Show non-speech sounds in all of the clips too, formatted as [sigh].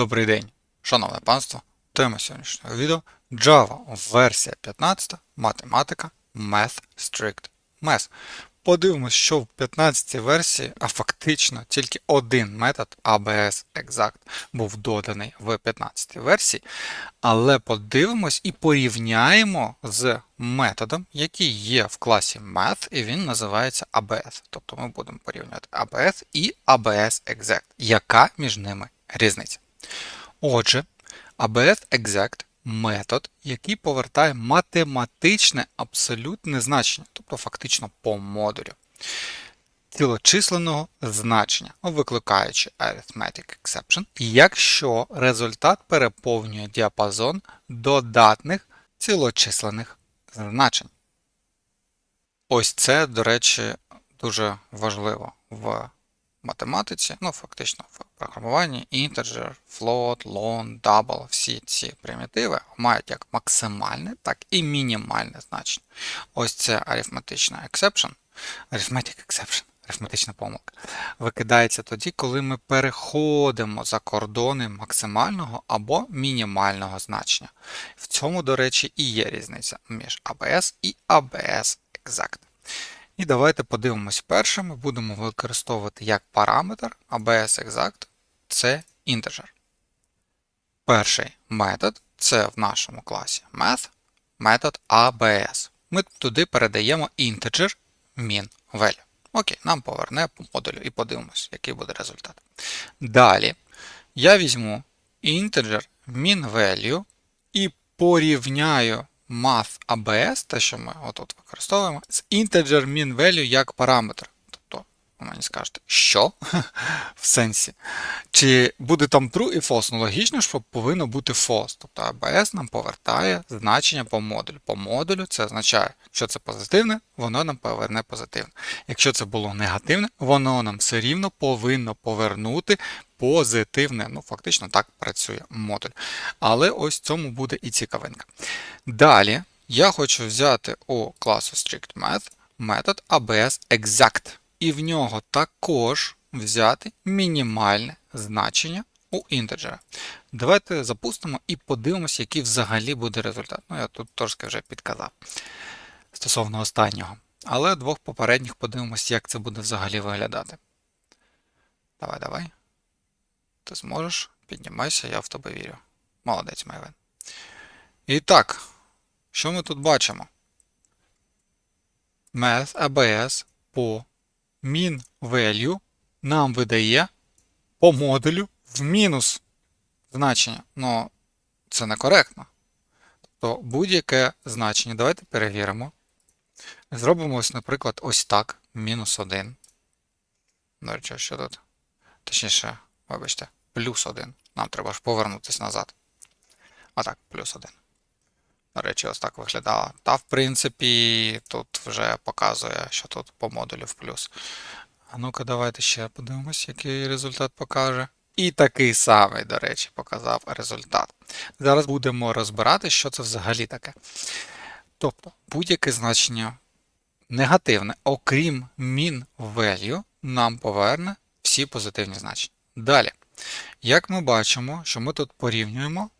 Добрий день, шановне панство. Тема сьогоднішнього відео Java версія 15, математика, Math Strict Math. Подивимось, що в 15 версії, а фактично тільки один метод ABS Exact був доданий в 15 версії. Але подивимось і порівняємо з методом, який є в класі Math, і він називається ABS. Тобто ми будемо порівнювати ABS і ABS Exact. Яка між ними різниця? Отже, ABS Exact метод, який повертає математичне абсолютне значення, тобто фактично по модулю цілочисленого значення, викликаючи arithmetic exception, якщо результат переповнює діапазон додатних цілочислених значень. Ось це, до речі, дуже важливо в математиці, ну фактично в програмуванні integer, float, long, double, всі ці примітиви мають як максимальне, так і мінімальне значення. Ось це арифметична exception, arithmetic exception, арифметична помилка, викидається тоді, коли ми переходимо за кордони максимального або мінімального значення. В цьому, до речі, і є різниця між ABS і ABS Exact. І давайте подивимось перше, ми будемо використовувати як параметр ABS Exact це integer. Перший метод це в нашому класі Math, метод ABS. Ми туди передаємо integer min value. Окей, нам поверне по модулю і подивимось, який буде результат. Далі я візьму integer min value і порівняю math ABS, те, що ми отут використовуємо, з integer min value як параметр. Тобто, ви мені скажете, що? [laughs] в сенсі. Чи буде там true і false? Ну, логічно, що повинно бути false. Тобто ABS нам повертає значення по модулю. По модулю це означає, що це позитивне, воно нам поверне позитивне. Якщо це було негативне, воно нам все рівно повинно повернути позитивне. Ну, фактично так працює модуль. Але ось цьому буде і цікавинка. Далі я хочу взяти у класу StrictMath метод ABS Exact. І в нього також взяти мінімальне значення у інтеджера. Давайте запустимо і подивимося, який взагалі буде результат. Ну, я тут трошки вже підказав стосовно останнього. Але двох попередніх подивимося, як це буде взагалі виглядати. Давай, давай. Ти зможеш? Піднімайся, я в тебе вірю. Молодець, Майвен. І так, що ми тут бачимо? Math ABS по min value нам видає по модулю в мінус значення. Ну, це некоректно. Тобто будь-яке значення. Давайте перевіримо. Зробимо ось, наприклад, ось так. Мінус 1. До речі, що тут? Точніше, вибачте, плюс 1. Нам треба ж повернутися назад. А так, плюс 1. До речі, ось так виглядало. Та, в принципі, тут вже показує, що тут по модулю в плюс. А ну-ка, давайте ще подивимось, який результат покаже. І такий самий, до речі, показав результат. Зараз будемо розбирати, що це взагалі таке. Тобто, будь-яке значення негативне, окрім min value, нам поверне всі позитивні значення. Далі, як ми бачимо, що ми тут порівнюємо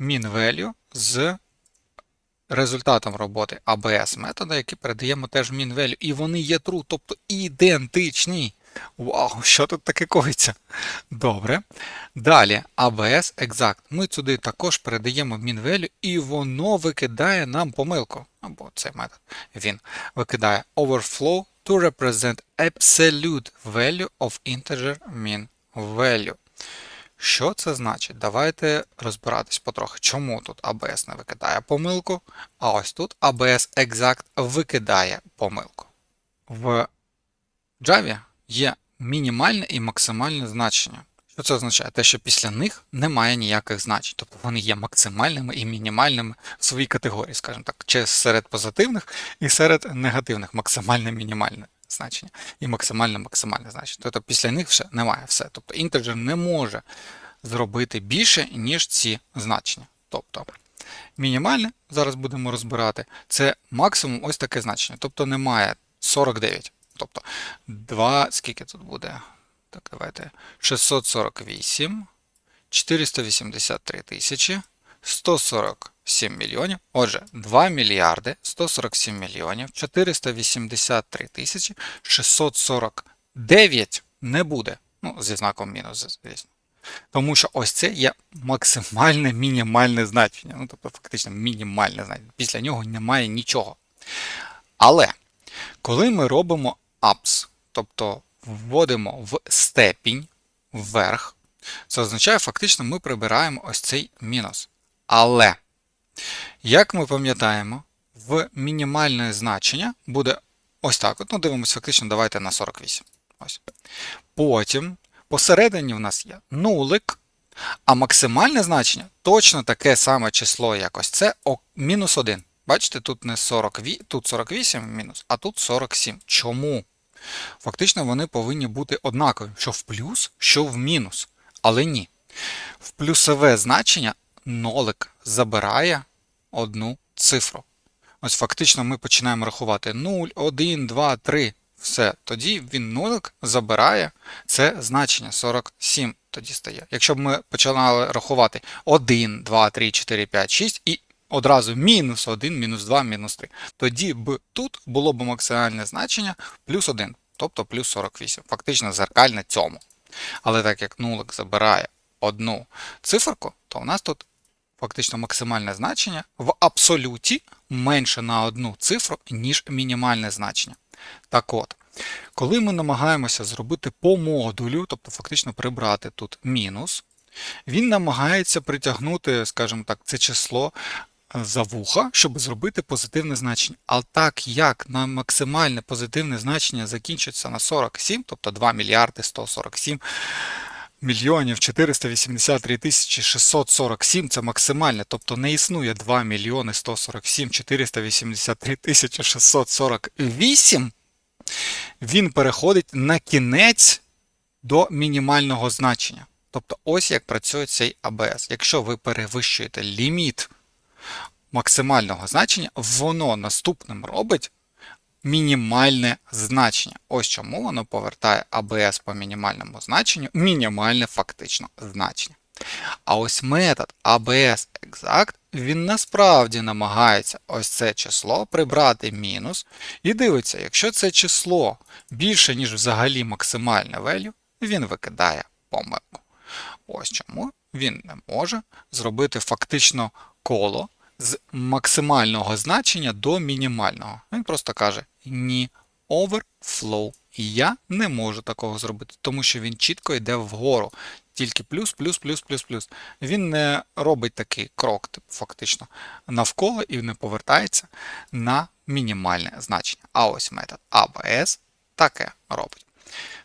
min value з результатом роботи ABS метода, який передаємо теж min value, і вони є true, тобто ідентичні. Вау, що тут таке коїться? Добре. Далі, ABS Exact. Ми сюди також передаємо min value, і воно викидає нам помилку. Або цей метод. Він викидає overflow to represent absolute value of integer min value. Що це значить? Давайте розбиратись потрохи. Чому тут ABS не викидає помилку, а ось тут ABS Exact викидає помилку. В Java є мінімальне і максимальне значення. Що це означає? Те, що після них немає ніяких значень. Тобто вони є максимальними і мінімальними в своїй категорії, скажімо так, чи серед позитивних і серед негативних максимальне мінімальне значення і максимальне максимальне значення. Тобто після них все немає все. Тобто інтеджер не може зробити більше, ніж ці значення. Тобто мінімальне, зараз будемо розбирати, це максимум ось таке значення. Тобто немає 49. Тобто 2, скільки тут буде? Так, давайте 648 483 тисячі 147 мільйонів. Отже, 2 мільярди 147 мільйонів 483 тисячі 649 не буде. Ну, зі знаком мінус, звісно. Тому що ось це є максимальне мінімальне значення. Ну, тобто, фактично, мінімальне значення. Після нього немає нічого. Але коли ми робимо ups, тобто вводимо в степінь вверх, це означає, фактично, ми прибираємо ось цей мінус. Але, як ми пам'ятаємо, в мінімальне значення буде ось так. От, ну, дивимося, фактично, давайте на 48. Ось. Потім посередині в нас є нулик, а максимальне значення точно таке саме число, як ось це, мінус 1. Бачите, тут не 40, тут 48 мінус, а тут 47. Чому? Фактично вони повинні бути однакові, що в плюс, що в мінус. Але ні. В плюсове значення нолик забирає одну цифру. Ось фактично ми починаємо рахувати 0, 1, 2, 3. Все, тоді він нолик забирає це значення 47 тоді стає. Якщо б ми починали рахувати 1, 2, 3, 4, 5, 6 і одразу мінус 1, мінус 2, мінус 3, тоді б тут було б максимальне значення плюс 1, тобто плюс 48. Фактично зеркальне цьому. Але так як нулик забирає одну циферку, то у нас тут фактично максимальне значення в абсолюті менше на одну цифру, ніж мінімальне значення. Так от, коли ми намагаємося зробити по модулю, тобто фактично прибрати тут мінус, він намагається притягнути, скажімо так, це число е, за вуха, щоб зробити позитивне значення. А так як на максимальне позитивне значення закінчиться на 47, тобто 2 мільярди 147 мільйонів 483 тисячі 647 це максимальне, тобто не існує 2 мільйони 147 483 тисячі 648, він переходить на кінець до мінімального значення. Тобто ось як працює цей АБС. Якщо ви перевищуєте ліміт максимального значення, воно наступним робить мінімальне значення. Ось чому воно повертає АБС по мінімальному значенню, мінімальне фактично значення. А ось метод ABS Exact, він насправді намагається ось це число прибрати мінус. І дивиться, якщо це число більше, ніж взагалі максимальне value, він викидає помилку. Ось чому він не може зробити фактично коло з максимального значення до мінімального. Він просто каже ні overflow. І я не можу такого зробити, тому що він чітко йде вгору. Тільки плюс, плюс, плюс, плюс, плюс. Він не робить такий крок, типу, фактично, навколо і не повертається на мінімальне значення. А ось метод ABS таке робить.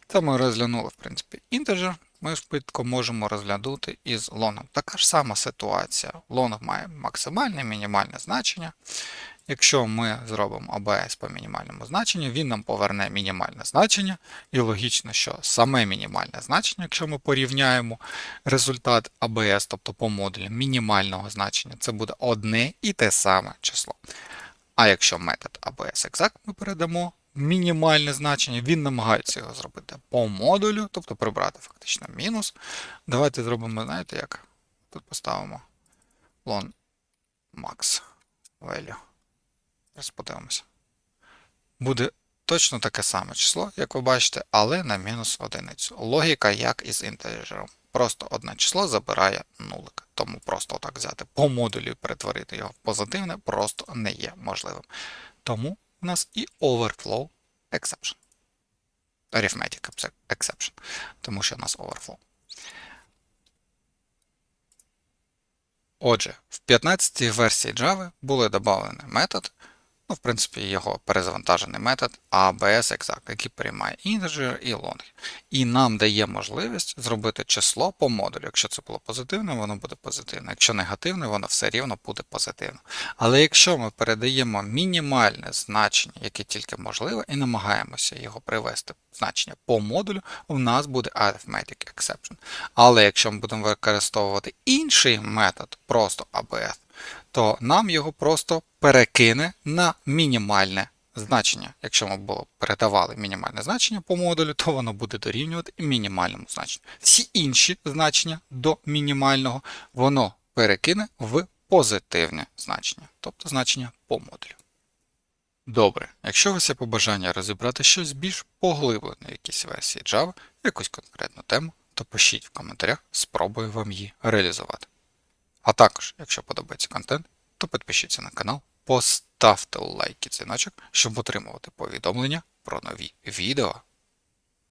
Це ми розглянули, в принципі, інтеджер. Ми швидко можемо розглянути із лоном. Така ж сама ситуація. Лонг має максимальне мінімальне значення. Якщо ми зробимо АБС по мінімальному значенню, він нам поверне мінімальне значення. І логічно, що саме мінімальне значення, якщо ми порівняємо результат АБС, тобто по модулю мінімального значення, це буде одне і те саме число. А якщо метод ABS Exact ми передамо мінімальне значення, він намагається його зробити по модулю, тобто прибрати фактично мінус. Давайте зробимо, знаєте як? Тут поставимо lon max value. Зараз подивимося. Буде точно таке саме число, як ви бачите, але на мінус одиницю. Логіка, як із інтеджером. Просто одне число забирає нулик. Тому просто так взяти по модулю і перетворити його в позитивне просто не є можливим. Тому у нас і overflow exception. Arithmetic exception. Тому що у нас overflow. Отже, в 15 й версії Java були додавлені метод, ну, в принципі, його перезавантажений метод ABS Exact, який приймає інтеджер і long. І нам дає можливість зробити число по модулю. Якщо це було позитивне, воно буде позитивне. Якщо негативне, воно все рівно буде позитивне. Але якщо ми передаємо мінімальне значення, яке тільки можливе, і намагаємося його привести значення по модулю, у нас буде arithmetic exception. Але якщо ми будемо використовувати інший метод, просто ABS, то нам його просто перекине на мінімальне значення, якщо ми було передавали мінімальне значення по модулю, то воно буде дорівнювати мінімальному значенню. Всі інші значення до мінімального воно перекине в позитивне значення, тобто значення по модулю. Добре, якщо у вас є побажання розібрати щось більш поглиблено в якійсь версії Java, якусь конкретну тему, то пишіть в коментарях, спробую вам її реалізувати. А також, якщо подобається контент, то підпишіться на канал, поставте лайк і дзвіночок, щоб отримувати повідомлення про нові відео